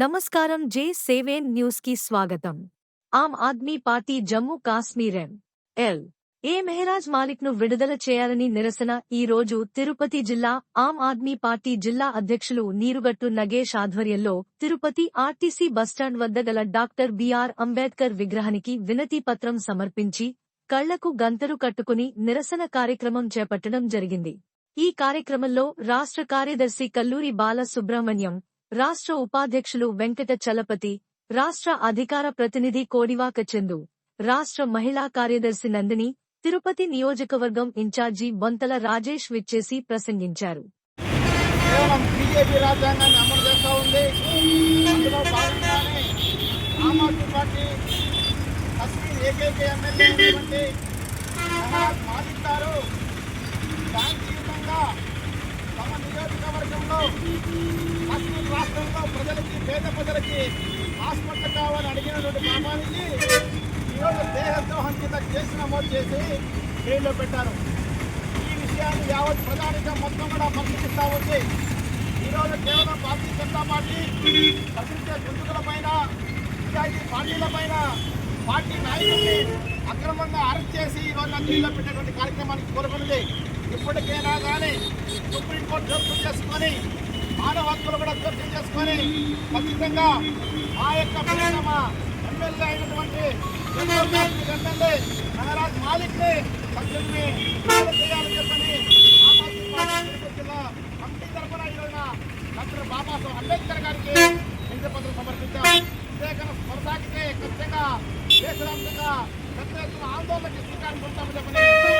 నమస్కారం జే సేవేన్ న్యూస్కి స్వాగతం. Aam Aadmi party Jammu Kashmir M L. A Mehraj మాలిక్ను విడుదల చేయాలని నిరసన ఈ రోజు తిరుపతి జిల్లా ఆమ్ ఆద్మీ పార్టీ జిల్లా అధ్యక్షులు నీరుగట్టు నగేష్ ఆధ్వర్యంలో తిరుపతి ఆర్టీసీ బస్టాండ్ వద్ద గల డాక్టర్ బిఆర్ అంబేద్కర్ విగ్రహానికి వినతి పత్రం సమర్పించి కళ్ళకు గంతలు కట్టుకుని నిరసన కార్యక్రమం చేపట్టడం జరిగింది. ఈ కార్యక్రమంలో రాష్ట్ర కార్యదర్శి కల్లూరి బాలసుబ్రహ్మణ్యం రాష్ట్ర ఉపాధ్యక్షులు వెంకట చలపతి రాష్ట్ర అధికార ప్రతినిధి కోడివాక చందు రాష్ట్ర మహిళా కార్యదర్శి నందిని తిరుపతి నియోజకవర్గం ఇన్ఛార్జి బొంతల రాజేష్ విచ్చేసి ప్రసంగించారు. శాంతియుతంగా తమ నియోజకవర్గంలో రాష్ట్రంలో ప్రజలకి పేద ప్రజలకి హాస్పిటల్ కావాలని అడిగినటువంటి గ్రామానికి ఈరోజు దేహద్రోహం కింద కేసు నమోదు చేసి జైల్లో పెట్టారు. ఈ విషయాన్ని యావత్ ప్రధానిగా మొత్తం కూడా పరిశీలిస్తా ఉంది. ఈరోజు కేవలం భారతీయ జనతా పార్టీ ప్రసిద్ధ గుంతుకుల పైన ఇలాంటి పార్టీల పైన పార్టీ నాయకుల్ని అక్రమంగా అరెస్ట్ చేసి ఈరోజు జైల్లో పెట్టేటువంటి కార్యక్రమానికి కోరుకున్నది ఇప్పటికైనా కానీ సుప్రీంకోర్టు జోక్యం చేసుకొని మానవ హక్కులు కూడా జోక్యం చేసుకొని ఖచ్చితంగా ఆ యొక్క ప్రియతమ ఎమ్మెల్యే అయినటువంటి ఎమ్మెల్యే నగరాజ్ మాలిక్ని తక్షణమే చేయాలని చెప్పని ఆమ్ ఆద్మీ పార్టీ జిల్లా కమిటీ తరఫున ఈ డాక్టర్ బాబాసాహెబ్ అంబేద్కర్ గారికి వినతి పత్రం సమర్పించాం కొనసాగితే ఖచ్చితంగా దేశవ్యాప్తంగా పెద్ద ఎత్తున ఆందోళనకి శ్రీకారం చుడతామని చెప్పని